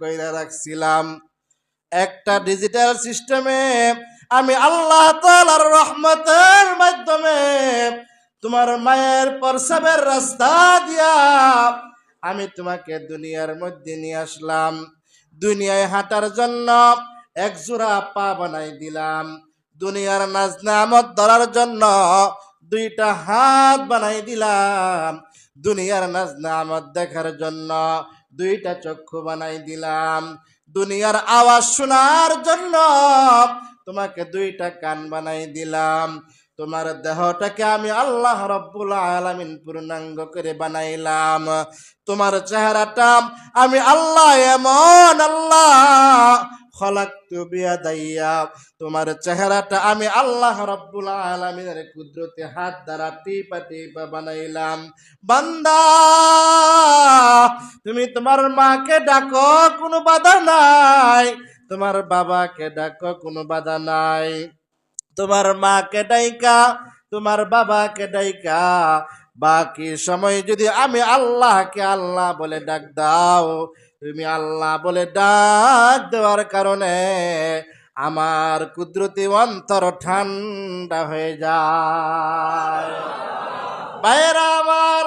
কইরা রাখছিলাম। একটা ডিজিটাল সিস্টেমে আমি আল্লাহ তাআলার রহমতের মাধ্যমে তোমার মায়ের প্রসাবের রাস্তা দিয়া আমি তোমাকে দুনিয়ার মধ্যে নিয়ে আসলাম। দুনিয়ায় হাঁটার জন্য এক জোড়া পা বানাই দিলাম। দুনিয়ার নাজনামত ধরার জন্য দুইটা হাত বানাই দিলাম। দুনিয়ার নাজ নামত দেখার জন্য দুইটা চক্ষু বানাই দিলাম। দুনিয়ার আওয়াজ শোনার জন্য তোমাকে দুইটা কান বানাই দিলাম। তোমার দেহটাকে আমি আল্লাহ রব্বুল আলামিন পূর্ণাঙ্গ করে বানাইলাম। তোমার চেহারাটা আমি আল্লাহ এমন আল্লাহ বিয়াদাইয়া। তোমার চেহারাটা আমি আল্লাহ রব্বুল আলামিনের কুদরতে হাত দ্বারা টিপা টিপা বানাইলাম। বান্দা, তুমি তোমার মাকে ডাকো, কোনো বাধা নাই। তোমার বাবাকে ডাকো, কোনো বাধা নাই। তোমার মাকে ডাইকা, তোমার বাবাকে ডাইকা। বাকি সময় যদি আমি আল্লাহকে আল্লাহ বলে ডাক দাও, তুমি আল্লাহ বলে ডাক দেওয়ার কারণে আমার কুদরতি অন্তর ঠান্ডা হয়ে যায়। বাইরা আমার,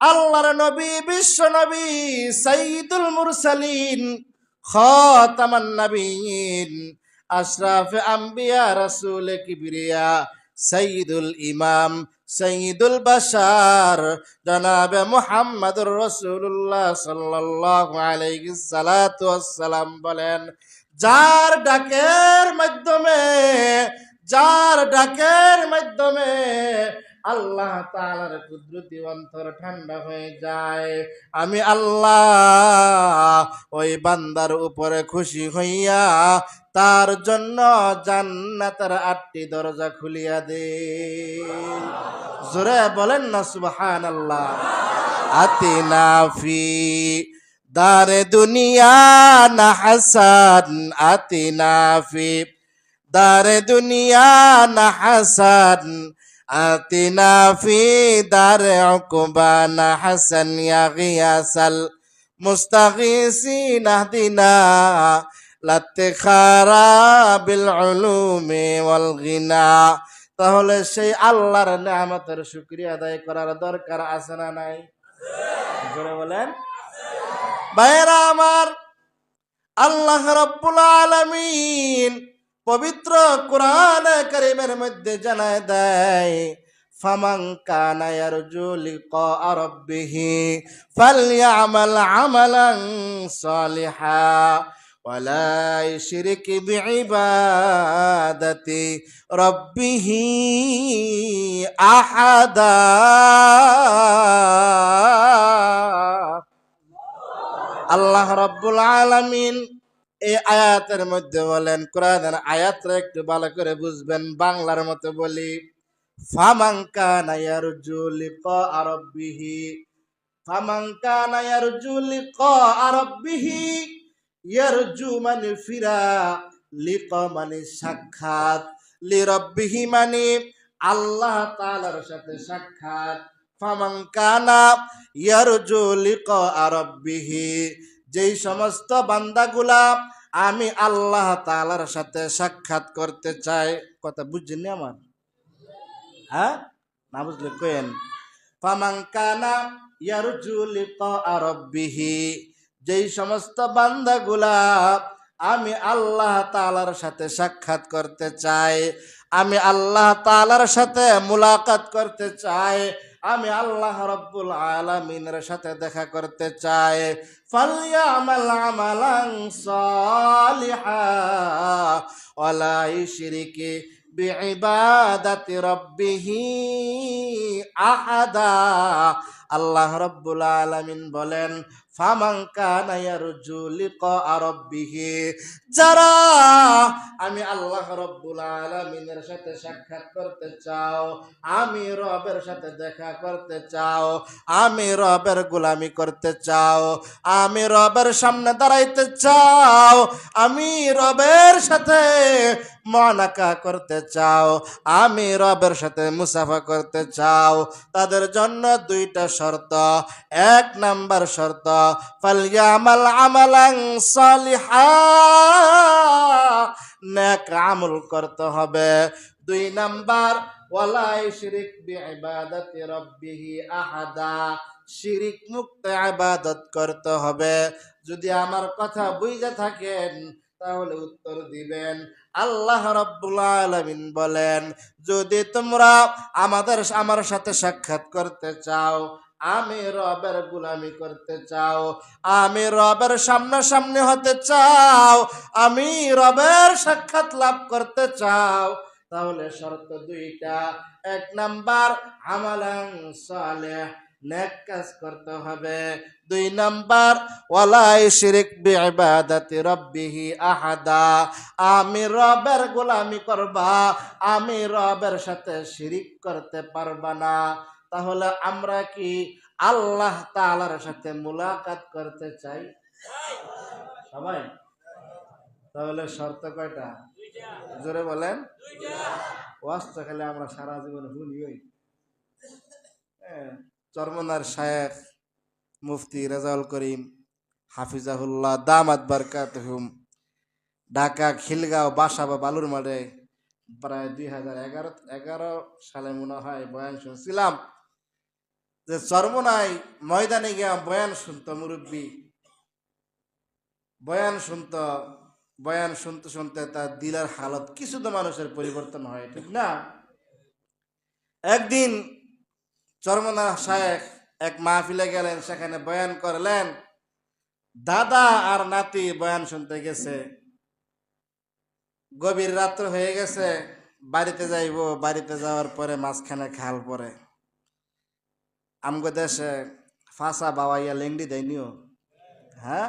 আল্লাহর নবী, বিশ্ব নবী সাইদুল মুরসালিন, খাতামান নবীন আশরাফ আম্বিয়া রাসুল কিবরিয়া সঈদুল ইমাম সঈদুল বাসার জনাবে মোহাম্মদুর রসুল্লাহ সাল্লাল্লাহু বলেন, যার ডাকের মাধ্যমে, যার ডাকের মাধ্যমে আল্লাহ তাআলার কুদরতি অন্তর ঠান্ডা হয়ে যায়। আমি আল্লাহ ওই বান্দার উপরে খুশি হইয়া তার জন্য জান্নাতের আটটি দরজা খুলিয়া দে জোরে বলেন না সুবহান আল্লাহ আতিনা ফি দারে দুনিয়া না হাসান, আতিনা ফি দারে দুনিয়া না হাসান ফি দারে উকবা না হাসান ইয়া গিয়াসাল মুস্তাগিসিন আহদিনা লাত্তেখারা বিল উলুমে তাহলে সেই আল্লাহর নিয়ামতের শুকরিয়া আদায় করার দরকার আছে না নাই? জোরে বলেন। ভাইয়েরা আমার আল্লাহ রাব্বুল আলামিন পবিত্র কোরআন করিমের মধ্যে জানায় দেয় ফামাং কানা ইয়ারজু লিকা রাব্বিহি ফালইআমাল আমালান সালিহা ওয়ালা ইশরিক বিইবাদাতি রাব্বিহি আহাদা। আল্লাহ রাব্বুল আলামিন এই আয়াতের মধ্যে বলেন, কোরআনের আয়াতটা একটু ভালো করে বুঝবেন, বাংলার মতো বলি, ফামান কানা ইয়ারজু লিকা রাব্বিহি ফামান কানা ইয়ারজু লিকা রাব্বিহি ইয়ারজু মানে ফিরা লিক মানে সাক্ষাৎ লিরব্বিহি মানে আল্লাহ তাআলার সাথে সাক্ষাৎ ফামান কানা ইয়ারজু লিক রাব্বিহি যেই সমস্ত বান্দাগুলা আমি আল্লাহ তালার সাথে সাক্ষাৎ করতে চাই, কথা বুঝছেন আমার? হ্যাঁ? না বুঝলে কেন? ফামান কানা ইয়ারজু যেই সমস্ত বান্দাগুলা আমি আল্লাহ তালার সাথে সাক্ষাৎ করতে চাই, আমি আল্লাহ তালার সাথে মুলাকাত করতে চাই আমি আল্লাহ রব্বুল আলমিনের সাথে দেখা করতে চাই। ফালিয়ামাল আমালান সালিহা ওয়ালা ইশরিকি বিইবাদাতি রাব্বিহি আহাদা। আল্লাহ রব্বুল আলামিন বলেন যারা আমি আল্লাহ রব্বুল আলামিনের সাথে সাক্ষাৎ করতে চাও, আমি রবের সাথে দেখা করতে চাও, আমি রবের গোলামি করতে চাও, আমি রবের সামনে দাঁড়াইতে চাও, আমি রবের সাথে মনাকা করতে চাও, আমি রবের সাথে মুসাফা করতে চাও, তাদের জন্য দুইটা শর্ত। এক নাম্বার শর্ত ফালিয়ামাল আমালাং সালিহা, নেক আমল করতে হবে। দুই নাম্বার ওয়ালাই শিরিক বিইবাদাতি রাব্বিহি আহাদা, শিরিক মুক্ত ইবাদত করতে হবে। যদি আমার কথা বুঝে থাকেন তাহলে উত্তর দিবেন। আল্লাহ রাব্বুল আলামিন বলেন, যদি তোমরা আমাদের, আমার সাথে সাক্ষাৎ করতে চাও, আমি রবের গুলামি করতে চাও, আমি রবের সামনাসামনি হতে চাও, আমি রবের সাক্ষাৎ লাভ করতে চাও, তাহলে শর্ত দুইটা। এক নাম্বার আমালাং সালেহ। নেক কাজ করতে হবে। দুই নাম্বার ওয়ালাই শিরিক বিইবাদাতি রাব্বিহি আহাদা। আমি রবের গোলামি করবা আমি রবের সাথে শিরিক করতে পারবা না। তাহলে আমরা কি আল্লাহ তাআলার সাথে মুলাকাত করতে চাই? সবাই? তাহলে শর্ত কয়টা? জোরে বলেন। ওয়াজ খেলে আমরা সারা জীবন শুনি ওই হ্যাঁ, চরমনার শায়েখ মুফতি রেজাউল করিম হাফিজাহুল্লাহ দামাত বারকাতহুম ঢাকা, খিলগাঁও, বাসা বা বালুর মাঠে প্রায় দুই হাজার এগারো এগারো সালে মনে হয় বয়ান শুনছিলাম যে চরমনাই ময়দানে গিয়া বয়ান শুনত মুরব্বী। বয়ান শুনতো, বয়ান শুনতে শুনতে তার দিলের হালত কিছু তো মানুষের পরিবর্তন হয়, ঠিক না? একদিন চরমনা শায়েখ এক মাহফিলে গেলেন, সেখানে বয়ান করলেন। দাদা আর নাতি বয়ান শুনতে গেছে। গভীর রাত্র হয়ে গেছে, বাড়িতে যাইব, বাড়িতে যাওয়ার পরে মাঝখানে খাল পরে আমগো দেশে ফাঁসা বাবাইয়া লেংডি দেয়নিও। হ্যাঁ?